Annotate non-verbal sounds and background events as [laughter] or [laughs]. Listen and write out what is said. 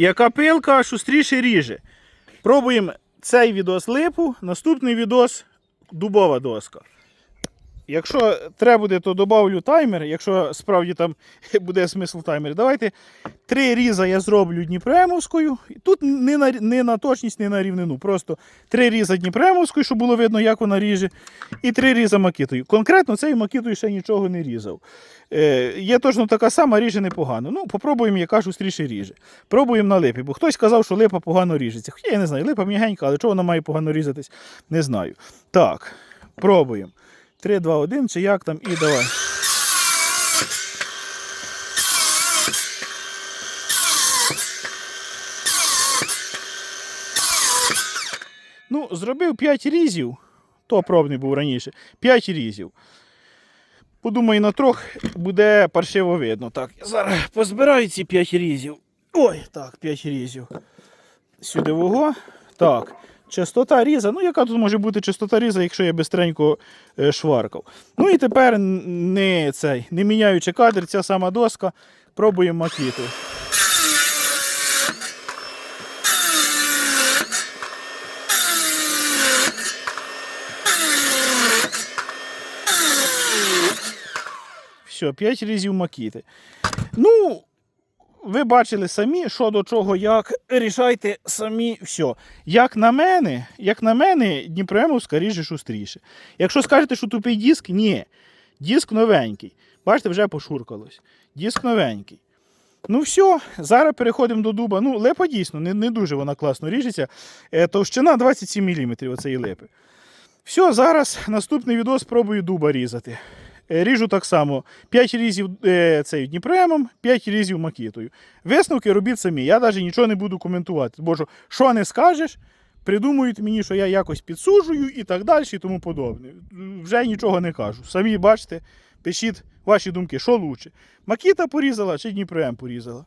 Яка пилка шустріше ріже. Пробуємо цей відос липу, наступний відос дубова доска. Якщо треба буде, то додавлю таймер. Якщо справді там [laughs] буде смисл в таймері, давайте три різа я зроблю Дніпремовською. Тут не на, не на точність, не на рівнину. Просто три різа Дніпремовською, щоб було видно, як вона ріже. І три різа макітою. Конкретно цією макітою ще нічого не різав. Е, є точно така сама, ріже непогано. Ну, попробуємо, яка шустріше ріже. Пробуємо на липі, бо хтось сказав, що липа погано ріжеться. Хоча я не знаю, липа м'ягенька, але чого вона має погано різатись, не знаю. Так, пробуємо. 3, 2, 1, чи як там, і давай. Ну, зробив 5 різів, то пробний був раніше. 5 різів. Подумаю, на трьох буде паршиво видно. Так, я зараз позбираю ці 5 різів. Ой, так, 5 різів. Сюди вого. Так. Частота різа. Ну, яка тут може бути частота різа, якщо я бистренько е, шваркав. Ну і тепер не, цей, не міняючи кадр, ця сама доска. Пробуємо макіту. Все, 5 різів макіти. Ну, ви бачили самі, що до чого, як. Рішайте самі все. Як на мене, як на мене, Дніпремовська ріже шустріше. Якщо скажете, що тупий диск, ні. Диск новенький. Бачите, вже пошуркалось. Диск новенький. Ну все, зараз переходимо до дуба. Ну, лепа дійсно, не, не дуже вона класно ріжеться. Е, товщина 27 мм оцеї лепи. Все, зараз наступний відео спробую дуба різати. Е, Ріжу так само 5 різів е, цей Дніпремом, 5 різів макітою. Висновки робіть самі. Я навіть нічого не буду коментувати. Бо що, не скажеш, придумують мені, що я якось підсуджую і так далі, і тому подобне. Вже нічого не кажу. Самі бачите, пишіть ваші думки, що лучше. Макіта порізала чи Дніпрем порізала.